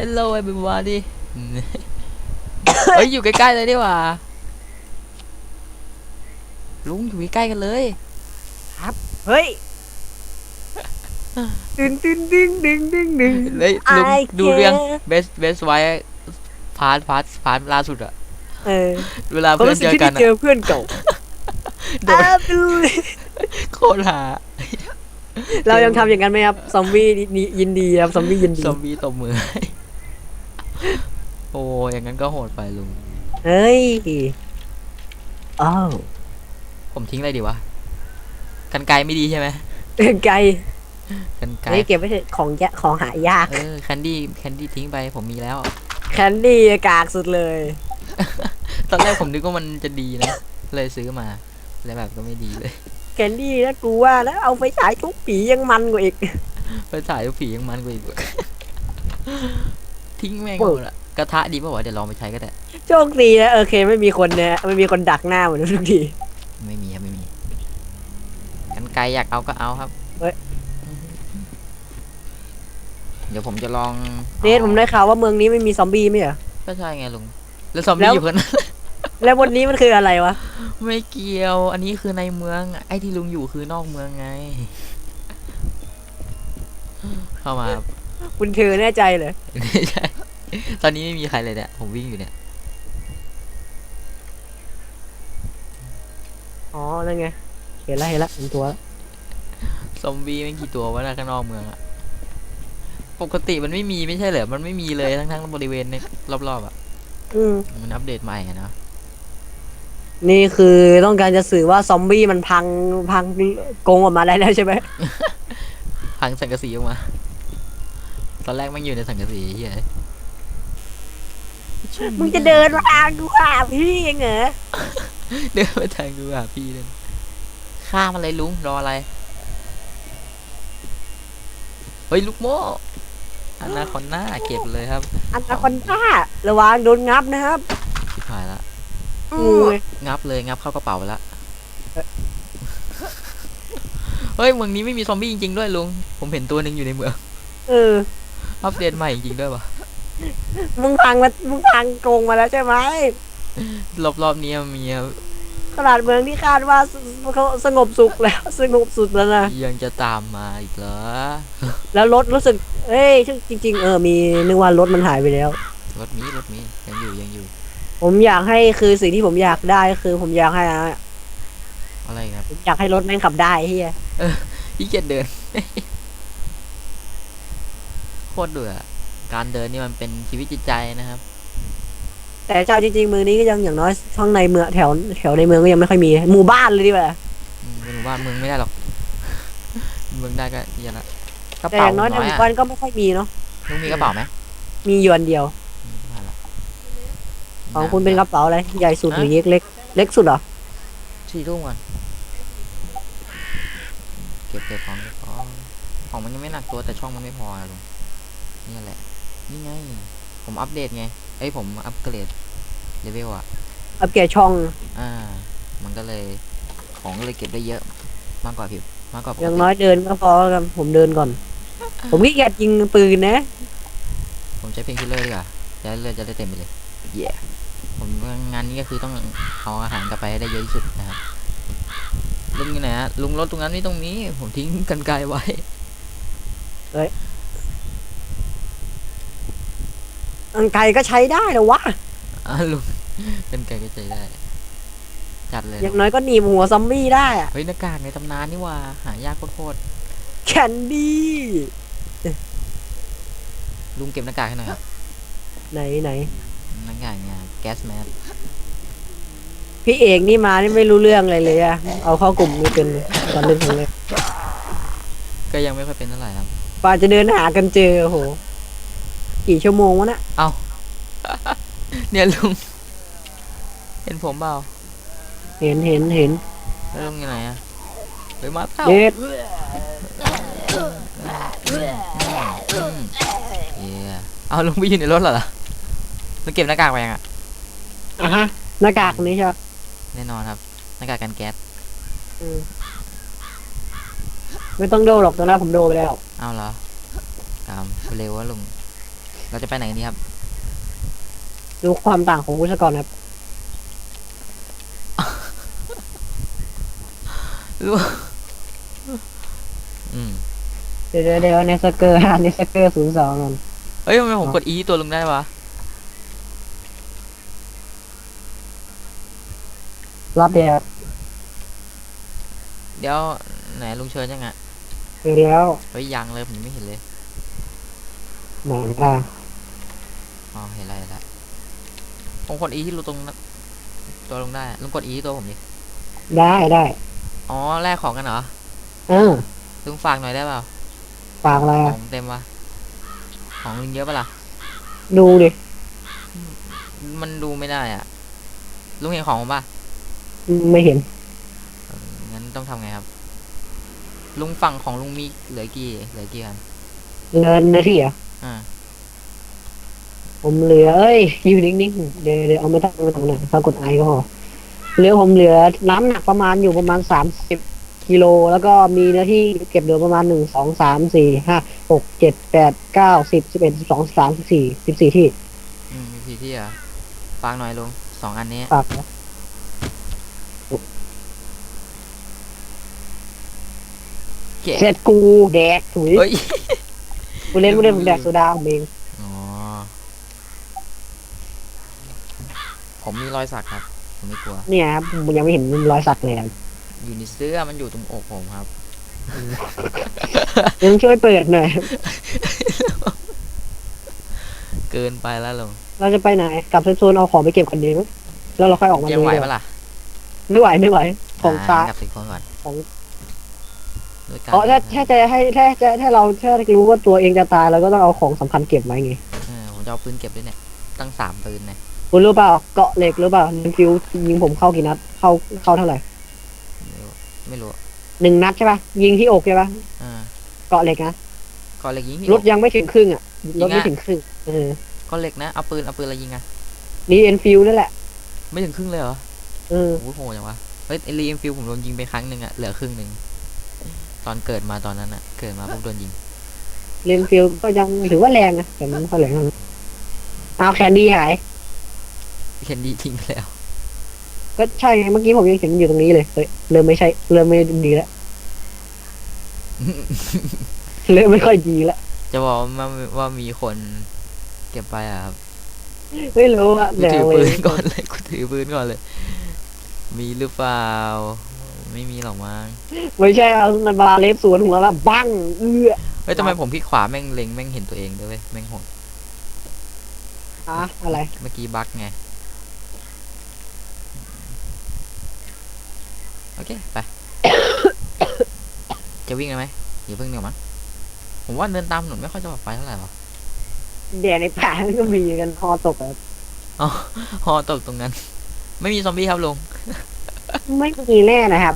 Hello everybody เฮ้ยอยู่ใกล้ๆเลยดีกว่า ลุงอยู่ใกล้ๆกันเลยเฮ้ยดึงดึงดึงดึงดึงดึงเฮ้ยลุง I ดูเรื่อง care best best ไว้พาร์ทพาร์ทพาร์ทล่าสุดอะเออ เวลาความเพื่อนรู้สึกเจอที่กัได้นอะเจอเพื่อนเก่าโดนอะเป็นไรโคตรหาเรายังทำอย่างนั้นไหมครับ ซอมบี้นี่ยินดีครับ ซอมบี้ยินดี ซอมบี้ตบมือให้ โอ้ยอย่างนั้นก็โหดไปลุง เฮ้ย อ้าวผมทิ้งอะไรดีวะกันไกลไม่ดีใช่ไหมไกลกันไกลเฮ้ยเก็บไว้เถอะของแยะของหายาก เออแคนดี้แคนดี้ทิ้งไปผมมีแล้ว แคนดี้กากสุดเลย ตอนแรกผมนึกว่ามันจะดีนะ เลยซื้อมา แล้วแบบก็ไม่ดีเลย แคนดี้นะกูว่าแล้วเอาไฟฉายทุกปียังมันกว่าอีก ไปถ่ายรูปผียังมันกว่าอีก ทิ้งแม่งปึ้หงมดอะกระทะดีป่าวะเดี๋ยวลองไปใช้ก็ได้โชคดีนะโอเคไม่มีคนเนี่ยไม่มีคนดักหน้าเหมือนทุกทีไม่มีครับไม่มีกันไกลอยากเอาก็เอาครับเฮ้ยเดี๋ยวผมจะลองเนทผมได้ข่าวว่าเมืองนี้ไม่มีซอมบี้ไหมเหรอก็ใช่ไงลุงแล้วซอมแล้บี้วอยู่คนนั้นแล้ววันนี้มันคืออะไรวะ ไม่เกี่ยว อันนี้คือในเมือง ไอ้ที่ลุงอยู่คือนอกเมืองไง เข้ามาครับคุณเธอแน่ใจเลยไม่ใช่ ตอนนี้ไม่มีใครเลยเนี่ยผมวิ่งอยู่เนี่ยอ๋อนั่นไงเห็นแล้วเห็นแล้วเห็นตัวแล้วซอมบี้ไม่กี่ตัววะนะข้างนอกเมืองอะปกติมันไม่มีไม่ใช่เหรอมันไม่มีเลยทั้งทั้งๆบริเวณในรอบๆอะอืมมันอัปเดตใหม่อะนะนี่คือต้องการจะสื่อว่าซอมบี้มันพังพังกรงออกมาได้แล้วใช่ไหมพังสังกะสีออกมา ตอนแรกมันอยู่ในสังกะสีเฮีย มึงจะเดินมาทางกูหาพี่เองเหรอเดินไปทางดูหาพี่เลยฆ่ามันเลยลุงรออะไร เฮ้ยลูกโม่อนาคอนหน้าเก็บเลยครับ อันนาคอนด้าระวังโดนงับนะครับชิบหายละงูไงงับเลยงับเข้ากระเป๋าไปละเฮ้ยเมืองนี้ไม่มีซอมบี้จริงๆด้วยลุง ผมเห็นตัวหนึ่งอยู่ในเมือง เออ อัปเดตใหม่จริงๆด้วยวะ มึงพังมามึงพังกรงมาแล้วใช่ไหมรอบๆนี้มีขนาดเมืองที่คาดว่าสเขาสงบสุขแล้ว สงบสุดแล้วนะยังจะตามมาอีกเหรอ แล้วรถรู้สึก เอ้ยจริง ๆ เออมีนึกว่ารถมันหายไปแล้ว รถมีรถมียังอยู่ยังอยู่ ผมอยากให้คือสิ่งที่ผมอยากได้ก็คือ ผมอยากให้อะอะไรครับผมอยากให้รถแม่งขับได้เฮียพี่เกียจเดินโคตรเดือด การเดินนี่มันเป็นชีวิตจิตใจนะครับ แต่เจ้าจริงๆเมืองนี้ก็ยังอย่างน้อยข้างในเมืองแถวแถวในเมืองก็ยังไม่ค่อยมีหมู่บ้านเลยดีกว่าอืมเป็นหมู่บ้านเมืองไม่ได้หรอกเมืองได้ก็เหี้ยละกระแต่อเป๋าย่างน้อยในน้อหยมู่อะบ้านก็ไม่ค่อยมีเนาะลุงมีกระเป๋าไหมมีหยวนเดียว อืมมาละของคุณเป็นกระเป๋าอะไรใหญ่สุดหรือเล็กเล็กเล็กสุดเหรอสี่ทุ่มก่อนเก็บเก็บของเก็บของของมันยังไม่หนักตัวแต่ช่องมันไม่พออะลุงนี่แหละ นี่ไง ผมอัปเดตไง เอ้ยผมอัปเกรดเลเวลอะอัปเกรดช่อง อ่า มันก็เลยของก็เลยเก็บได้เยอะมากกว่าผิวมากกว่าปกอย่างติน้อยเดินก็พอแล้วกันผมเดินก่อน ผมขี้เกียจยิงปืนนะ ผมใช้เพลงคิลเลอร์ดีกว่าจะได้เลือดจะได้เต็มไปเลย เย่ผมว่างานนี้ก็คือต้องเอาอาหารกลับไปให้ได้เยอะที่สุดนะครับลุงอยู่ไหนฮะลุงรถตรงนั้นไม่ตรงนี้ ผมทิ้งกันไกลไว้ อังไกลก็ใช้ได้เหรอวะ อะลุงกันไกลก็ใจได้ จัดเลยอย่างน้อยก็หนีบหัวซอมบี้ได้อะเฮ้ยหน้ากากในตำนานนี่ว่า หายากโคตรแคนดี้ๆลุงเก็บหน้ากากให้หน่อยครับไหนไหนหน้ากากเนี่ยแก๊สแมสพี่เอกนี่มานี่ไม่รู้เรื่องอะไรเลยอะเอาเข้ากลุ่มนี่เป็นตอนเล่นครั้งแรกก็ยังไม่ค่อยเป็นเท่าไหร่ครับกว่าจะเดินหากันเจอโอ้โห กี่ชั่วโมงวะน่ะเอาเนี่ยลุง เห็นผมเปล่าเห็นเห็นเห็นแล้วลุงอยู่ไหนอะเฮ้ยมาเต้าเด็ดอืมเย่เอาลุงไปอยู่ในรถเหรอลุงเก็บหน้ากากไปยังอะอะฮะหน้ากากนี้ใช่ปะแน่นอนครับหน้ากากกันแก๊สอืมไม่ต้องโดนหรอกตอนนั้นผมโดนไปแล้ว เอาเหรอตามเร็ววะลุง เราจะไปไหนกันดีครับ ดูความต่างของวิศวกรครับอืมเดี๋ยวเดี๋ยวเดี๋ยวเนสเกอร์เนสเกอร์ศูนย์สองกันเอ้ยทำไมผมกด E ตัวลุงได้วะรับเดียวเดี๋ยวไหนลุงเชิญยังไงเดี๋ยวเฮ้ยยังเลยผมยังไม่เห็นเลย หมอนค่ะ อ๋อเห็นอะไรแล้วผมกด E ที่ลุงตรงนั้นตัวลุงได้อะลุงกด E ที่ตัวผมดิได้ได้อ๋อแลกของกันเหรอเออลุงฝากหน่อยได้เปล่าฝากอะไรขอะองเต็มวะของลุงเยอะปะล่ะดูดิมันดูไม่ได้อะลุงเห็นของผมปะไม่เห็นเอองั้นต้องทำไงครับ ลุงฝั่งของลุงมีเหลือกี่เหลือกี่อันเงินนะที่เหรออ่า ผมเหลือเอ้ยอยู่นิ่งๆเดี๋ยวเดี๋ยวเอาไม่ต้องไม่ต้องหน่อยถ้ากดไอก็พอเหลือผมเหลือน้ำหนักประมาณอยู่ประมาณสามสิบกิโล แล้วก็มีเนื้อที่เก็บเหลือประมาณหนึ่งสองสามสี่ห้าหกเจ็ดแปดเก้าสิบสิบเอ็ดสิบสองสิบสามสิบสี่สิบสี่ที่อืมมีสี่ที่อะฝากหน่อยลุงสองอันนี้ฝากนะเก๋เสร็จกูแดกถุยเฮ้ย กูเล่นกูเล่นผมแดกโซดาผมเอง อ๋อ ผมมีรอยสักครับ ผมไม่กลัว เนี่ยครับผมยังไม่เห็นรอยสักเลยครับอยู่ในเสื้อมันอยู่ตรงอกผมครับ ยังช่วยเปิดหน่อยเกินไปแล้วลุงเราจะไปไหนกลับโซนเอาของไปเก็บกันดีไหมแล้วเราค่อยออกมายังดูไหวดีกปะว่าล่ะไม่ไหวไม่ไหว ของาตากลับสิคนก่อนของด้วยกันอ๋อถ้าถ้าจะให้ถ้าจะถ้าเราถ้ารู้ว่าตัวเองจะตายเราก็ต้องเอาของสำคัญเก็บไว้ไงเออผมจะเอาปืนเก็บด้วยเนี่ย ตั้งสามปืนเนี่ย คุณรู้เปล่าเกาะเหล็กหรือเปล่าหนึ่งฟิวยิงผมเข้ากี่นัด เข้าเข้าเท่าไหร่ไม่รู้ไม่รู้หนึ่งนัดใช่ปะยิงที่อกใช่ปะอ่าเกาะเหล็กนะก็เหล็กยิงที่รอถกยังไม่ถึงครึ่งอะรถจริงอะไม่ถึงครึ่งเออก็เหล็กนะเอาปืนเอาปืนอะไรยิงอะนี่เอ็นฟิวนั่นแหละ ไม่ถึงครึ่งเลยเหรอเออโอ้โหโหดจังวะเฮ้ยไอรีเอ็มฟิลผมโดนยิงไปครั้งหนึ่งอะเหลือครึ่งหนึ่งตอนเกิดมาตอนนั้นอะเกิดมาปุ๊บโดนยิงเรียนฟิวก็ยังถือว่าแรงนะแต่มันไม่ค่อยแรงเท่าไหร่เอาแคนดี้หายเคนดี้ทิ้งไปแล้ว ก็ใช่ไงเมื่อกี้ผมยังเห็นอยู่ตรงนี้เลยเฮ้ยเริ่มไม่ใช่ เริ่มไม่ดีแล้วเริ่มไม่ค่อยดีแล้วจะบอกว่าว่ามีคนเก็บไปอะครับไม่รู้อะกูเดี๋ยวถือเลปืยนก่อนเลยกูถือปืนก่อนเลย มีหรือเปล่า ไม่มีหรอกมั้งไม่ใช่เอามันมาเล็บสวนหัวแล้วบังเอื้อเฮ้ยทำไมผมพลิกขวาแม่งเล็งแม่งเห็นตัวเองด้วยเวยแม่งโหดอะอะไร เมื่อกี้บั๊กไง อเค ไป จะวิ่งเลยไหมอย่าเพิ่งเดี๋ยวมั้งผมว่าเดินตามถนนไม่ค่อยจะปลอดภัยเท่าไหร่หรอเดี๋ยวในป่ามันก็มีกันฮอตกอะฮอตกตรงนั้น ไม่มีซอมบี้ครับลุง ไม่มีแน่นะครับ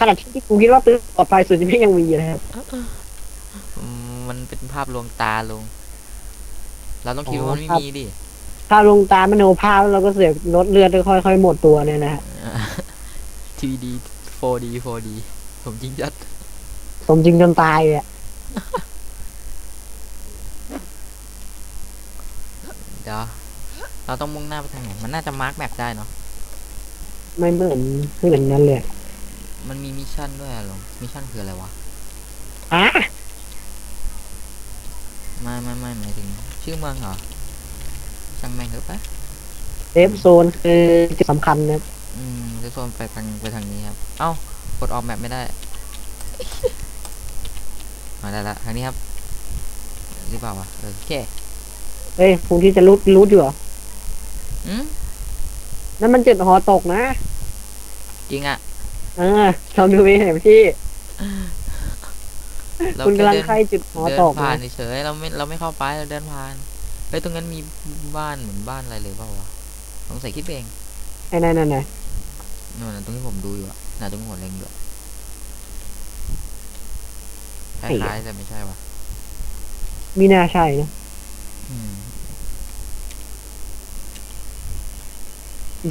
ขนาดที่กูคิดว่าปืนปลอดภัยสุดที่ยังมีนะครับอืมมันเป็นภาพลวงตาลุง เราต้องคิดอ๋อว่ามันไม่ครับมีดิ ถ้าลงตามมโนภาพแล้วเราก็เสียลดเลือดค่อยๆหมดตัวเนี่ยนะฮะ ทีดี 4D 4D ผมจริงจัดสมจริงจนตายเลยอะเดี๋ยวเราต้องมุ่งหน้าไปทางไหน มันน่าจะมาร์กแมปได้เนาะ ไม่เหมือนไม่เหมือนนั้นเลยมันมีมิชชั่นด้วยอะลุงมิชชั่นคืออะไรวะ อะไม่ไม่ไม่หมายถึง ชื่อเมืองเหรอช่างแม่งเถอะปะเซฟโซนคือจุดสำคัญนะครับ อืมจะโซนไปทางไปทางนี้ครับ เอ้ากดออกแมปไม่ได้มาได้ละทางนี้ครับหรือเปล่าวะเออโอเคเฮ้ยคุณที่จะรูดรูดอยู่เหรออืมนั่นมันจุดหอตกนะ จริงอะเออลองดูไปเห็นที่ เราคุณแค่กำลังเดินใกล้จุดหอเดินตกผ่านนะเฉยๆเราไม่เราไม่เข้าไปเราเดินผ่านเฮ้ยตรงนั้นมีบ้านเหมือนบ้านอะไรเลยเปล่าวะสงสัยคิดเอง ไอ้นั่นนั่นน่ะ นู่นนะตรงที่ผมดูอยู่อะน่าตรงที่ผมเล็งอยู่อะคไอ้ล้ายๆแต่ไม่ใช่วะมีน่าใช่นะอืม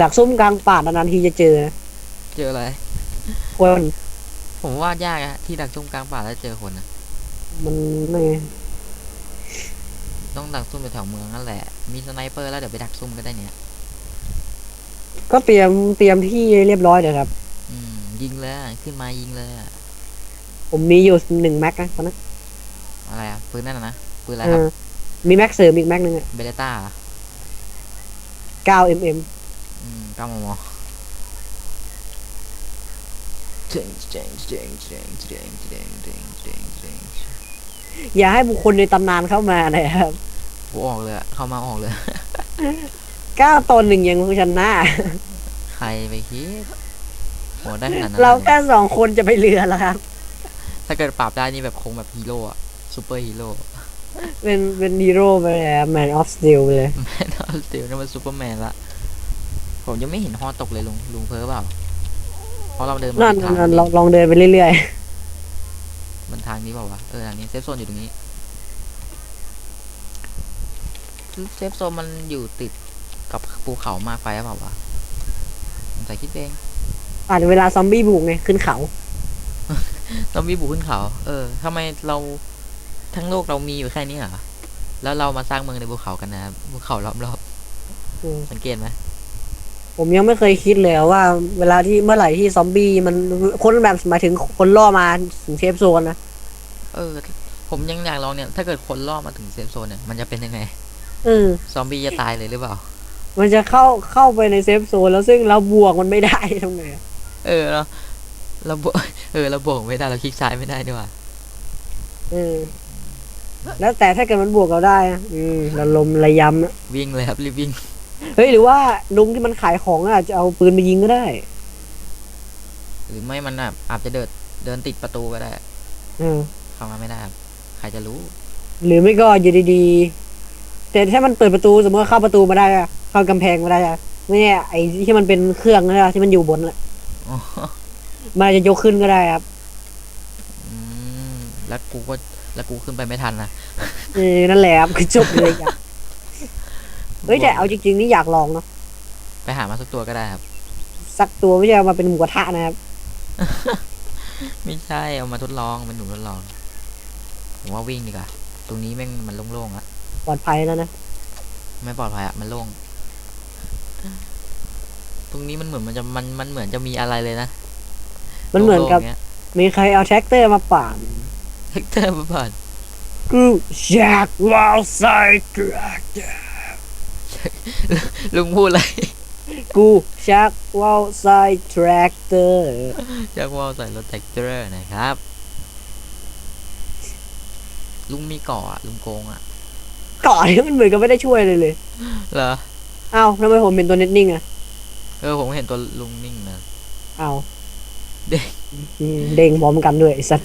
ดักซุ่มกลางป่านานๆทีจะเจอนะเจออะไร คนผมว่ายากอะที่ดักจุ่มกลางป่าแล้วเจอคนอะมันไม่ต้องดักซุ่มแถวๆเมืองนั่นแหละ มีสไนเปอร์แล้วเดี๋ยวไปดักซุ่มก็ได้เนี่ย ก็เตรียมเตรียมที่เรียบร้อยเลยครับ อืม ยิงเลยอะขึ้นมายิงเลยอะผมมีอยู่หนึ่งแม็กนะตอนนั้นอะไรอะปืนนั่นน่ะนะปืนอะไรเอครับอมีแม็กเสริมอีกแม็กหนึ่งอะเบเลต้า9 mm อืมเก้ามมเจ๋งเจ๋งเจ๋งเจ๋งเจ๋งเจ๋งเจ๋งเจ๋งเจ๋งอย่าให้บุคคลในตำนานเข้ามานะครับ กูออกเลยอะเข้ามาออกเลย 9ตอนหนึ่งยังชนะใครไปคิดโหได้ขนาดนั้นเราเลยแค่สองคนจะไปเรือแล้วครับ ถ้าเกิดปราบได้นี่แบบคงแบบฮีโร่อะซูเปอร์ฮีโร่เป็นเป็นฮีโร่ไปเลยแมนออฟสตีลไปเลยแมนออสติลนี่มันซูเปอร์แมนละผมยังไม่เห็นฮอตกเลยลุงลุงเพ้อเปล่าเพราะเราเดินมานั่นผิดทางนั่นลองลองเดินไปเรื่อยมันทางนี้เปล่าวะเออทางนี้เซฟโซนอยู่ตรงนี้เซฟโซนมันอยู่ติด กับภูเขามากไปหรือเปล่าวะผมใส่คิดเองๆอาจจะเวลาซอมบี้บุกไงขึ้นเขาเรามีบุกขึ้นเขา เออทำไมเราทั้งโลกเรามีอยู่แค่นี้เหรอ แล้วเรามาสร้างเมืองในภูเขากันนะครับภูเขาล้อมรอบอืม สังเกตไหมผมยังไม่เคยคิดเลยว่า เวลาที่เมื่อไหร่ที่ซอมบี้มันคนแบบหมายถึงคนล่อมาถึงเซฟโซนนะเออ ผมยังอยากลองเนี่ย ถ้าเกิดคนล่อมาถึงเซฟโซนเนี่ย มันจะเป็นยังไง เออ ซอมบี้จะตายเลยหรือเปล่า มันจะเข้าเข้าไปในเซฟโซนแล้วซึ่งเราบวกมันไม่ได้ทำไงอะเออเราเราบวกเออเราบวกไม่ได้เราคลิกซ้ายไม่ได้ด้วยว่ะเออแล้วแต่ถ้าเกิดมันบวกเราได้อะอืมเราลมระยำอะวิ่งเลยครับรีบวิ่งเฮ้ยหรือว่าลุงที่มันขายของอะอาจจะเอาปืนมายิงก็ได้ หรือไม่มันอะอาจจะเดินเดินติดประตูก็ได้เออเข้ามาไม่ได้ครับใครจะรู้ หรือไม่ก็อยู่ดีๆแต่ถ้ามันเปิดประตูสมมติว่าเข้าประตูมาได้อะ เข้ากำแพงมาได้อะไม่แน่ไอ้ที่มันเป็นเครื่องนะที่มันอยู่บนอะอ๋อมันอาจจะยกขึ้นก็ได้ครับอืมแล้วกูก็แล้วกูขึ้นไปไม่ทันนะเออนั่นแหละครับคือจบเลยอะเฮ้ยแต่เอาจริงๆนี่อยากลองเนาะไปหามาสักตัวก็ได้ครับ สักตัวไม่ใช่เอามาเป็นหมูกระทะนะครับ ไม่ใช่เอามาทดลองเป็นหนูทดลองผมว่าวิ่งดีกว่าตรงนี้แม่งมันโล่งๆอะปลอดภัยแล้วนะ ไม่ปลอดภัยอะมันโล่ง ตรงนี้มันเหมือนมันจะมันมันเหมือนจะมีอะไรเลยนะมันเหมือนกับ โล่งๆเงี้ยมีใครเอาแท็กเตอร์มาป่านเฮกเตอร์มาผ่านกูอยากวาวไซด์แท็กลุงพูดอะไร กูชักวาวไซด์แทรกเตอร์อยากว่าใส่รถแท็กเตอร์นะครับ ลุงมีเกาะอะลุงโกงอะก่อนนี้มันเหมือนกับไม่ได้ช่วยเลยเลย เหรอ เอ้าทำไมผมเป็นตัวเน็ตนิ่งอะ เออผมเห็นตัวลุงนิ่งนะ เอ้าเด้งอืมเด้งพร้อมกันด้วยไอ้สัส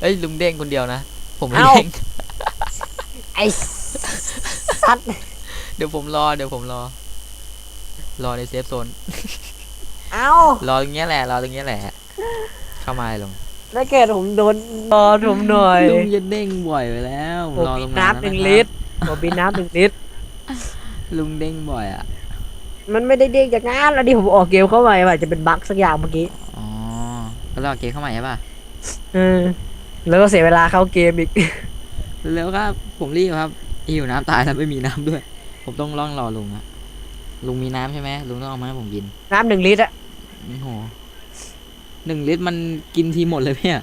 เอ้ยลุงเด้งคนเดียวนะ ผมไม่เอ้าเด้งไอ้สัสเดี๋ยวผมรอเดี๋ยวผมรอ รอในเซฟโซน เอ้ารอตรงเนี้ยแหละรอตรงเนี้ยแหละ เข้ามาเลยลุงถ้าเกิดผมโดนรอผมหน่อยลุงจะเด้งบ่อยไปแล้วผมรอมีตรงน้ำหนึ่งลิตรผมมีน้ำหนึ่งลิตรลุงเด้งบ่อยอะ มันไม่ได้เด้งจากงานแล้วดิผมออกเกมเข้ามาอาจจะเป็นบั๊กสักอย่างเมื่อกี้อ๋อแล้วรอเกมเข้ามาใช่ป่ะเออแล้วก็เสียเวลาเข้าเกมอีกเร็วครับผมรีบครับหิวน้ำตายแล้วไม่มีน้ำด้วย ผมต้องล่องรอลุงอะลุงมีน้ำใช่ไหมลุงต้องเอามาให้ผมกิน น้ำหนึ่งลิตรอะโอ้โหหนึ่งลิตรมันกินทีหมดเลยเนี่ย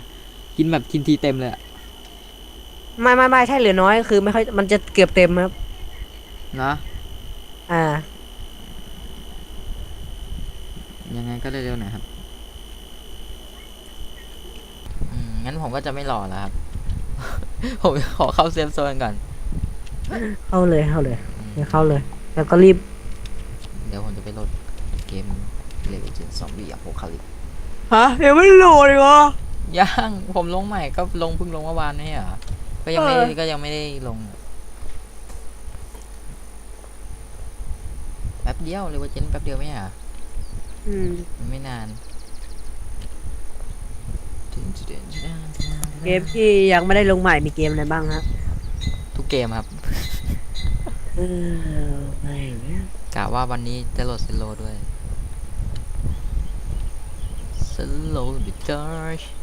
กินแบบกินทีเต็มเลยอะไม่ไม่ไม่ถ้าเหลือน้อยก็คือ ไม่ค่อยมันจะเกือบเต็มครับเหรออ่า ยังไงก็เร็วๆหน่อยครับอืมงั้นผมก็จะไม่รอแล้วครับ ผมขอเข้าเซฟโซนก่อน เข้าเลยเข้าเลยอืมเข้าเลย แล้วก็รีบเดี๋ยวผมจะไปโหลดเกมเลเวลซอมบี้อโพคาลิปฮะยังไม่โหลดเลยวะยังผมลงใหม่ก็ลงเพิ่งลงเมื่อวานนี่เหรอก็ยังไม่เออก็ยังไม่ได้ลงแป๊บเดียวเลยว่าเจนแป๊บเดียวไม่เหรอ อืมมันไม่นานเกมที่ยังไม่ได้ลงใหม่มีเกมอะไรบ้างฮะทุกเกมครับเออไม่นะกะว่าวันนี้จะโหลดเซโลด้วยเซโลดิจอร์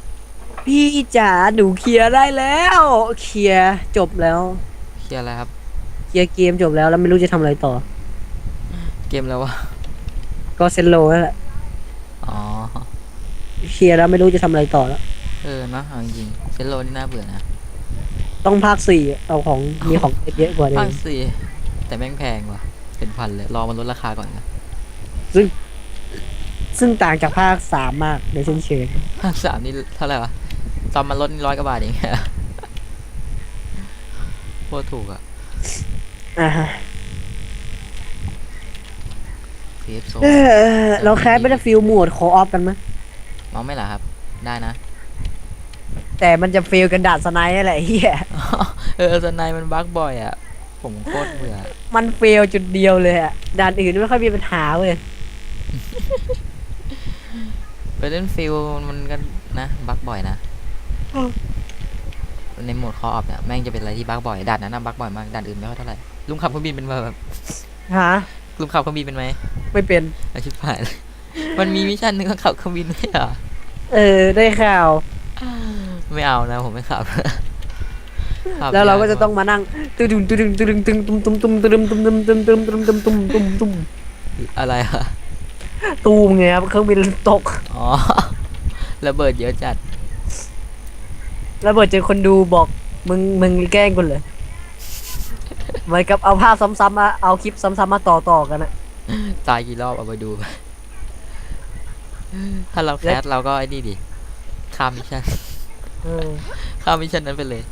พี่จ๋าหนูเคลียร์ได้แล้ว เคลียร์จบแล้ว เคลียร์อะไรครับลียร์เกมจบแล้วแล้วไม่รู้จะทำอะไรต่อ เกมแล้ววะ ก็เซนโลนั่นแหละอ๋อ เคลียร์แล้วไม่รู้จะทำอะไรต่อแล้ว เออเนอะเอาจริงๆเซนโลนี่น่าเบื่อนะต้องภาคสี่เอาของมีของเยอะกว่าเดิภามคสี่แต่แม่งแพงว่ะ เป็นพันเลย รอมันลดราคาก่อนนะซึ่งต่างจากภาคสามมากในเส้นเชิงภาคสามนี่เท่าไหร่วะ ตอนมันลดนี่ร้อยกว่าบาทเอง โคตรถูกอะอ่าฮะ เซฟโซนเออเราแคสไม่ได้ฟิลโหมดคอออฟกันมั้ยเมาไหม่ล่ะครับ ได้นะ แต่มันจะฟิลกันดาดสไนด์นั่นแหละเฮียเออสไนด์มันบั๊กบ่อยอะผมโคตรเบื่อมันเฟลจุดเดียวเลยอะด่านอื่นไม่ค่อยมีปัญหาเว้ยไปเล่นฟิลมันก็นะบั๊กบ่อยนะในโหมดคอออฟเนี่ยแม่งจะเป็นอะไรที่บั๊กบ่อยด่านนั้นนะบั๊กบ่อยมากด่านอื่นไม่ค่อยเท่าไหร่ลุงขับเครื่องบินเป็นแบบฮะ ลุงขับเครื่องบินเป็นไหมไม่เป็น อาชิบหายเลยมันมีมิชชั่นหนึงก็ขับเครื่องบินไม่เหรอเออ ได้ข่าว ไม่เอานะผมไม่ขับขับแล้วเราก็ยจะต้องมานั่งตึดึงตึดึงตึดึงตึงตุ้มตุ้มตุ้มตึมตุ้มตุ้มตุ้มตุ้มตุ้มตุ้มตุ้มตุ้มตุ้มอะไรอะตูมไงครับเครื่องบินตกอ๋อระเบิดเยอะจัดแล้วเบิดเจอคนดูบอกมึงมึงแกล้งกูเลย เหมือนกับเอาภาพซ้ำๆมาเอาคลิปซ้ำๆมาต่อต่อๆกันอะ ตายกี่รอบเอาไปดูไปถ้าเราแคสเราก็ไอ้นี่ดิข้ามมิชชั่นเออข้ามมิชชั่นนั้นไปเลย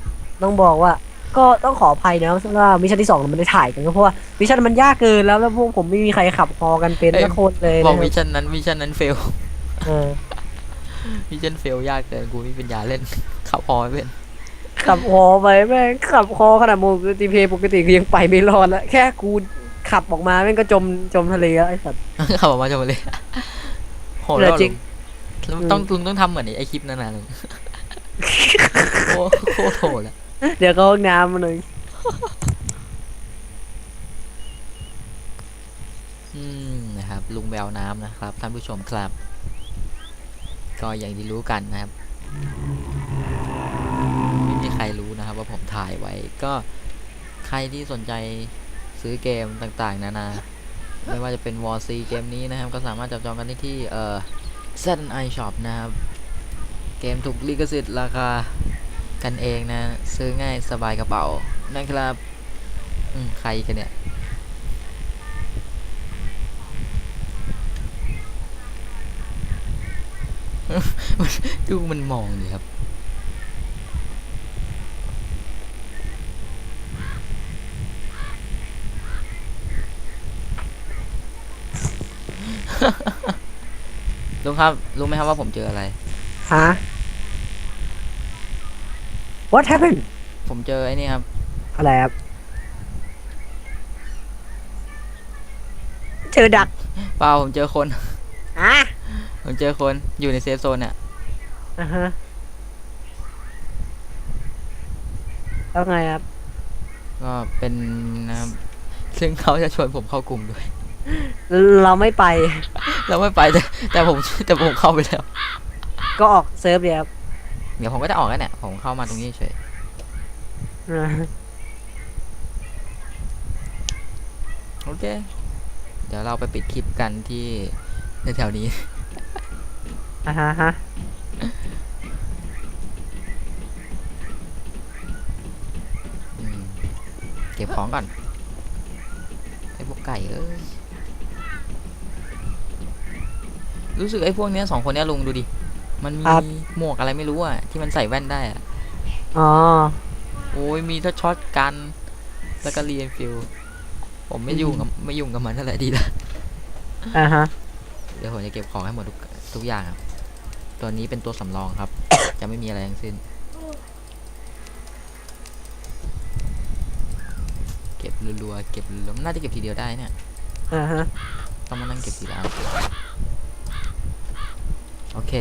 ต้องบอกว่า ก็ต้องขออภัยนะว่ามิชชั่นที่สองเราไม่ได้ถ่ายกันก็เพราะว่ามิชชั่นมันยากเกินแล้วแล้วพวกผมไม่มีใครขับพอกันเป็นเอ้ย สักคนเลยบอกนะมิชชั่นนั้นมิชชั่นนั้นเฟล เออมิชชั่นเฟลยากเกินกูไม่เป็นยาเล่น ขับพอไม่เป็น ขับคอไปแม่งขับคอขนาดโมกติเพปกติคือยังไปไม่รอดแล้วแค่กูขับออกมาแม่งก็จมจมทะเลแล้วไอ้สัตว์ขับออกมาจะมาเลยโหเหลืแล้อวจริงลุงต้องลุงต้องทำเหมือนไอ้คลิปนั่นนะลุงโคโคตรโหดอะเดี๋ยวก็ห้องน้ำมาหน่อยอืมนะครับ ลุงแววน้ำนะครับท่านผู้ชมครับ ก็อย่างที่รู้กันนะครับ ว่าผมถ่ายไว้ ก็ใครที่สนใจซื้อเกมต่างๆ นานา ไม่ว่าจะเป็น War C เกมนี้นะครับ ก็สามารถจับจองกันได้ที่เอ่อ Z&I Shop นะครับ เกมถูกลิขสิทธิ์ราคากันเองนะ ซื้อง่ายสบายกระเป๋านะครับอืใครกันเนี่ยดูมันมองดิครับ ลุงครับรู้ไหมครับว่าผมเจออะไร ฮะ What happened ผมเจอไอ้นี่ครับอะไรครับ เจอดักเปล่าผมเจอคน อะผมเจอคนอยู่ในเซฟโซนเนี่ยอ่าฮะแล้วไงครับ ก็เป็นนะครับซึ่งเขาจะชวนผมเข้ากลุ่มด้วย เราไม่ไป เราไม่ไปแต่แต่ผมแต่ผมเข้าไปแล้ว ก็ออกเซิร์ฟเลยครับเดี๋ยวผมก็จะออกแล้วเนี่ย ผมเข้ามาตรงนี้เฉยอ่าโอเค เดี๋ยวเราไปปิดคลิปกันที่ในแถวนี้อ่าฮะฮะอืมเก็บของก่อนไอ้พวกไก่เอ้ย รู้สึกไอ้พวกเนี้ยสองคนเนี้ยลุงดูดิ มันมีหมวกอะไรไม่รู้อะที่มันใส่แว่นได้อะ อ๋อ โอ้ยมีทั้งช็อตกัน แล้วก็เรียนฟิลผมไม่ยุ่งกับไม่ยุ่งกับมันนั่นแหละดีละอ่าฮะ เดี๋ยวผมจะเก็บของให้หมดทุกทุกอย่างครับ ตัวนี้เป็นตัวสำรองครับ จะไม่มีอะไรทั้งสิ้น เก็บรัวๆเก็บรัวๆมันน่าจะเก็บทีเดียวได้เนี่ย อ่าฮะ ต้องมานั่งเก็บทีละอัน โอเค